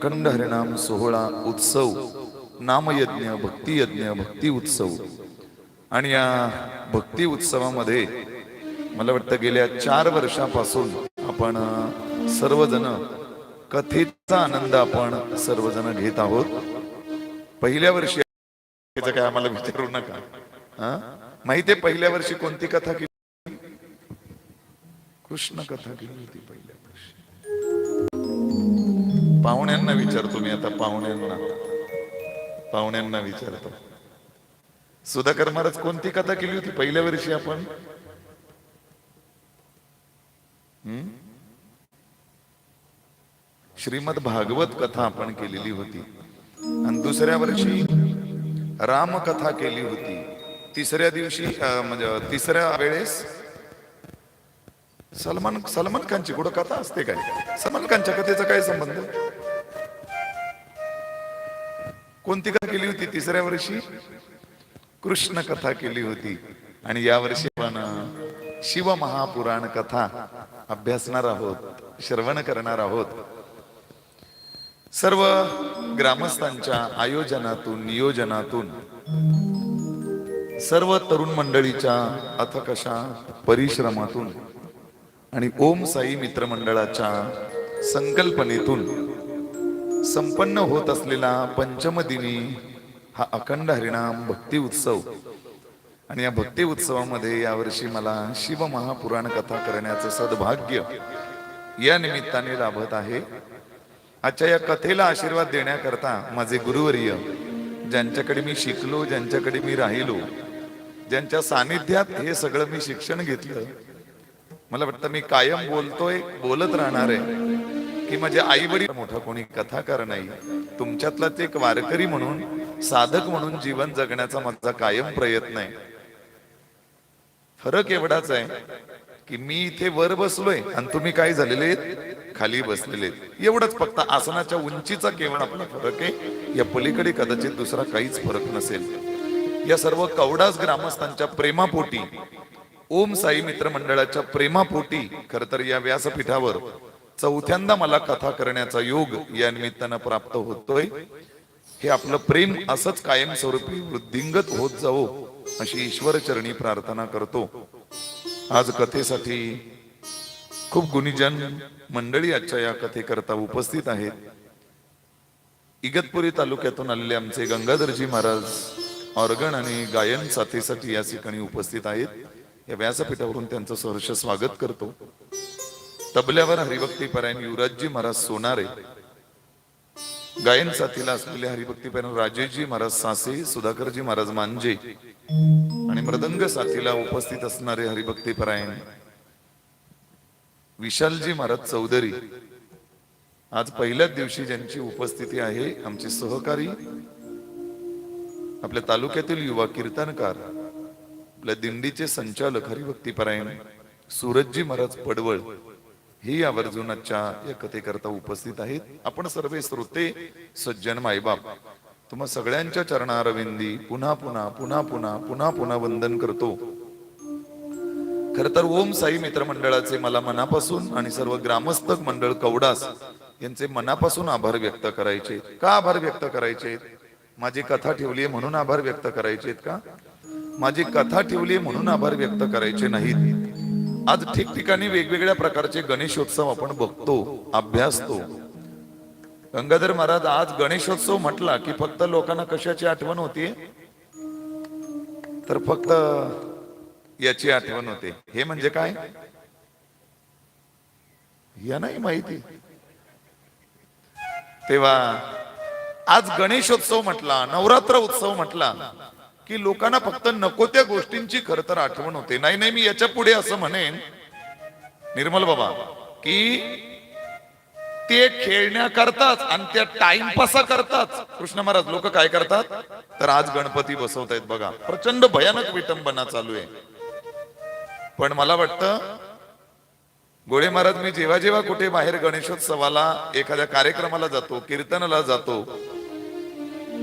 अखंड हरिनाम सोहळा उत्सव नामयज्ञ भक्तियज्ञ भक्ती उत्सव. आणि या भक्ती उत्सवामध्ये मला वाटतं गेल्या चार वर्षापासून आपण सर्वजण कथेचा आनंद आपण सर्वजण घेत आहोत. पहिल्या वर्षी काय आम्हाला विचारू नका. माहितीये पहिल्या वर्षी कोणती कथा केली कृष्ण कथा केली होती पहिल्या वर्षी. पाहुण्यांना विचारतो मी आता पाहुण्यांना. पाहुण्यांना विचारतो. सुधाकर महाराज कोणती कथा केली होती पहिल्या वर्षी आपण? हम्म? श्रीमद भागवत कथा आपण केलेली होती. आणि दुसऱ्या वर्षी रामकथा केली होती. तिसऱ्या दिवशी म्हणजे तिसऱ्या वेळेस सलमान सलमान खानची कुठं कथा असते काय? सलमान खानच्या कथेचा काय संबंध? कोणती कथा केली होती तिसऱ्या वर्षी? कृष्ण कथा केली होती. आणि या वर्षी पण शिव महापुराण कथा अभ्यासणार आहोत श्रवण करणार आहोत. सर्व ग्रामस्थांच्या आयोजनातून नियोजनातून सर्व तरुण मंडळीच्या अथकशा परिश्रमातून आणि ओम साई मित्रमंडळाच्या संकल्पनेतून संपन्न होत असलेला पंचमदिनी हा अखंड हरिणाम भक्ती उत्सव. आणि या भक्ती उत्सवामध्ये यावर्षी मला शिव महापुराण कथा करण्याचं सद्भाग्य या निमित्ताने लाभत आहे. आजच्या या कथेला आशीर्वाद देण्याकरता माझे गुरुवर्य ज्यांच्याकडे मी शिकलो ज्यांच्याकडे मी राहिलो ज्यांच्या सानिध्यात हे सगळं मी शिक्षण घेतलं मला वाटतं मी कायम बोलतोय बोलत राहणार आहे. की माझे आई वडील मोठा कोणी कथाकार नाही. तुमच्यातलाच एक वारकरी म्हणून साधक म्हणून जीवन जगण्याचा माझा कायम प्रयत्न आहे. फरक एवढाच आहे की मी इथे वर बसलोय आणि तुम्ही काय झालेले आहेत? खाली बसलेले आहेत. एवढंच फक्त आसनाच्या उंचीचा केवळ आपला फरक आहे. या पलीकडे कदाचित दुसरा काहीच फरक नसेल. या सर्व कवडास ग्रामस्थांच्या प्रेमापोटी ओम साई मित्र मंडळाच्या प्रेमापोटी खर तर या व्यासपीठावर चौथ्यांदा मला कथा करण्याचा योग या निमित्तानं प्राप्त होतोय. हे आपलं प्रेम असंच कायमस्वरूपी वृद्धिंगत होत जावो अशी ईश्वर चरणी प्रार्थना करतो. आज कथेसाठी खूप गुणीजन मंडळी आजच्या या कथेकरता उपस्थित आहेत. इगतपुरी तालुक्यातून आलेले आमचे गंगाधरजी महाराज ऑर्गन आणि गायन साथीसाठी या ठिकाणी उपस्थित आहेत. या व्यासपीठावरून त्यांचं सहर्ष स्वागत करतो. तबल्यावर हरिभक्ती परायण युवराजजी महाराज सोनारे गायन साथीला असलेले हरिभक्ती परायण राजेशजी महाराज सासे सुधाकरजी महाराज मांजे आणि मृदंग साथीला उपस्थित असणारे हरिभक्ती परायण विशालजी महाराज चौधरी. आज पहिल्याच दिवशी ज्यांची उपस्थिती आहे आमचे सहकारी आपल्या तालुक्यातील युवा कीर्तनकार आपल्या दिंडीचे संचालक हरिभक्तीपरायण सूरजजी महाराज पडवळ ही आवर्जून आजच्या या कथेकरता उपस्थित आहेत. आपण सर्व श्रोते सज्जन मायबाप तुम्हा सगळ्यांच्या चरणारविंदी पुन्हा पुन्हा पुन्हा पुन्हा पुन्हा पुन्हा वंदन करतो. खर तर ओम साई मित्रमंडळाचे मला मनापासून आणि सर्व ग्रामस्थक मंडळ कवडास यांचे मनापासून आभार व्यक्त करायचे का आभार व्यक्त करायचे माझी कथा ठेवली म्हणून आभार व्यक्त करायचे का? माझी कथा ठेवली म्हणून आभार व्यक्त करायचे नाहीत. आज ठिकठिकाणी वेगवेगळ्या प्रकारचे गणेशोत्सव आपण बघतो अभ्यासतो. गंगाधर महाराज आज गणेशोत्सव म्हटला की फक्त लोकांना कशाची आठवण होती? तर फक्त याची आठवण होते. हे म्हणजे काय? या नाही माहिती. तेव्हा आज गणेशोत्सव म्हटला नवरात्र उत्सव म्हटला. की लोकांना फक्त नको त्या गोष्टींची खर तर आठवण होते. नाही नाही मी याच्यापुढे असं म्हणेन निर्मल बाबा की ते खेळण्याकरताच आणि त्या टाइमपासा करताच कृष्ण महाराज लोक काय करतात? तर आज गणपती बसवत आहेत बघा. प्रचंड भयानक विटंबना चालू आहे. पण मला वाटतं गोळे महाराज मी जेव्हा जेव्हा कुठे बाहेर गणेशोत्सवाला एखाद्या कार्यक्रमाला जातो कीर्तनाला जातो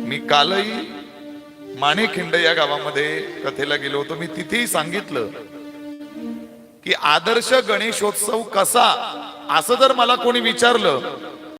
मी कालही माणेखिंड या गावामध्ये कथेला गेलो होतो. मी तिथेही सांगितलं की आदर्श गणेशोत्सव कसा? असं जर मला कोणी विचारलं